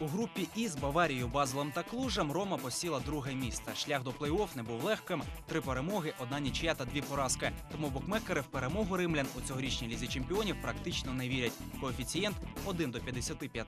У групі І з Баварією, Базелем та Клужем Рома посіла друге місце. Шлях до плей-офф не був легким. Три перемоги, одна нічия та дві поразки. Тому букмекери в перемогу римлян у цьогорічній лізі чемпіонів практично не вірять. Коефіцієнт 1 до 55.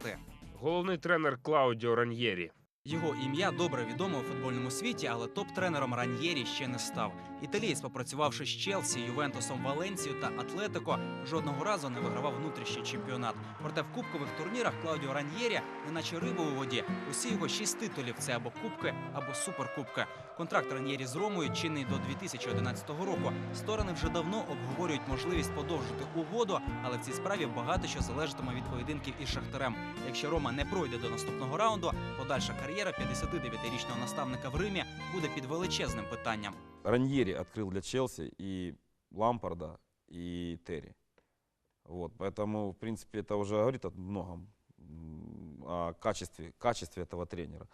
Головний тренер Клаудіо Раньєрі. Його ім'я добре відоме у футбольному світі, але топ-тренером Раньєрі ще не став. Італієць, попрацювавши з Челсі, Ювентусом, Валенсією та Атлетико, жодного разу не вигравав внутрішній чемпіонат. Проте в кубкових турнірах Клаудіо Раньєрі, неначе риба у воді, усі його шість титулів це або кубки, або суперкубки. Контракт Раньєрі з Ромою чинний до 2011 року. Сторони вже давно обговорюють можливість подовжити угоду, але в цій справі багато що залежатиме від поєдинків із Шахтарем. Якщо Рома не пройде до наступного раунду, подальша кар'єра 59-річного наставника в Римі буде під величезним питанням. Раньери открыл для Челси и Лампарда, и Терри. Вот, поэтому, в принципе, это уже говорит о многом м, о качестве, качестве этого тренера.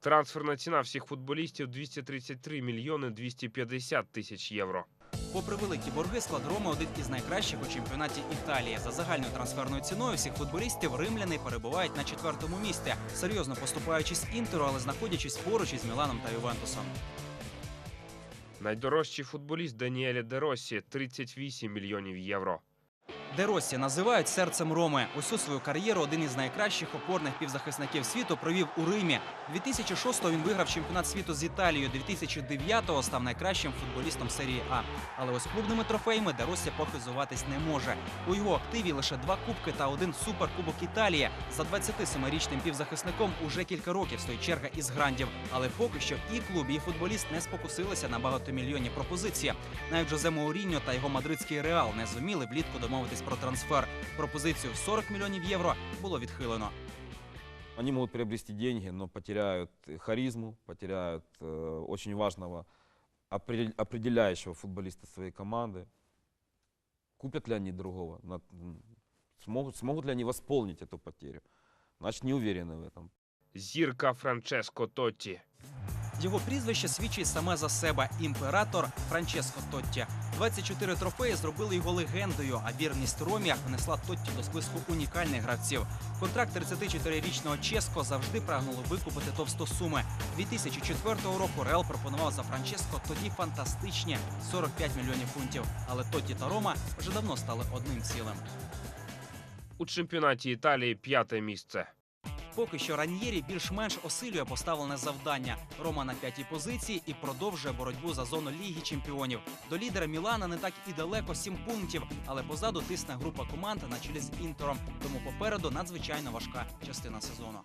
Трансферна ціна всіх футболістів 233 мільйони 250 тисяч євро. Попри великі борги, склад Роми один із найкращих у чемпіонаті Італії. За загальною трансферною ціною всіх футболістів римляни перебувають на четвертому місці, серйозно поступаючись інтеру, але знаходячись поруч із Міланом та Ювентусом. Найдорожчий футболіст Даніелі Деросі 38 мільйонів євро. Де Росі називають серцем Роми. Усю свою кар'єру один із найкращих опорних півзахисників світу провів у Римі. 2006-го він виграв чемпіонат світу з Італією. 2009-го став найкращим футболістом серії А. Але ось клубними трофеями Де Росі похизуватись не може. У його активі лише два кубки та один суперкубок Італії. За 27-річним півзахисником уже кілька років стоїть черга із грандів. Але поки що і клуб, і футболіст не спокусилися на багатомільйонні пропозиції. Навіть Жозе Мауріньо та його мадридський реал не зуміли влітку домовитись про трансфер. Пропозицію в 40 мільйонів євро було відхилено. Они могут приобрести деньги, но потеряют харизму, потеряют э, очень важного опре- определяющего футболиста своей команды. Купят ли они другого? На- м, Смогут, смогут ли они восполнить эту потерю? Значит, не уверены в этом. Зірка Франческо Тотті. Його прізвище свідчить саме за себе імператор Франческо Тотті. 24 трофеї зробили його легендою, а вірність Ромі внесла Тотті до списку унікальних гравців. Контракт 34-річного Ческо завжди прагнуло викупити товстосуми. 2004 року Реал пропонував за Франческо тоді фантастичні 45 мільйонів фунтів. Але Тотті та Рома вже давно стали одним цілим. У чемпіонаті Італії п'яте місце. Поки що Раньєрі більш-менш осилює поставлене завдання. Рома на п'ятій позиції і продовжує боротьбу за зону Ліги Чемпіонів. До лідера Мілана не так і далеко сім пунктів, але позаду тисне група команд на чолі з інтером. Тому попереду надзвичайно важка частина сезону.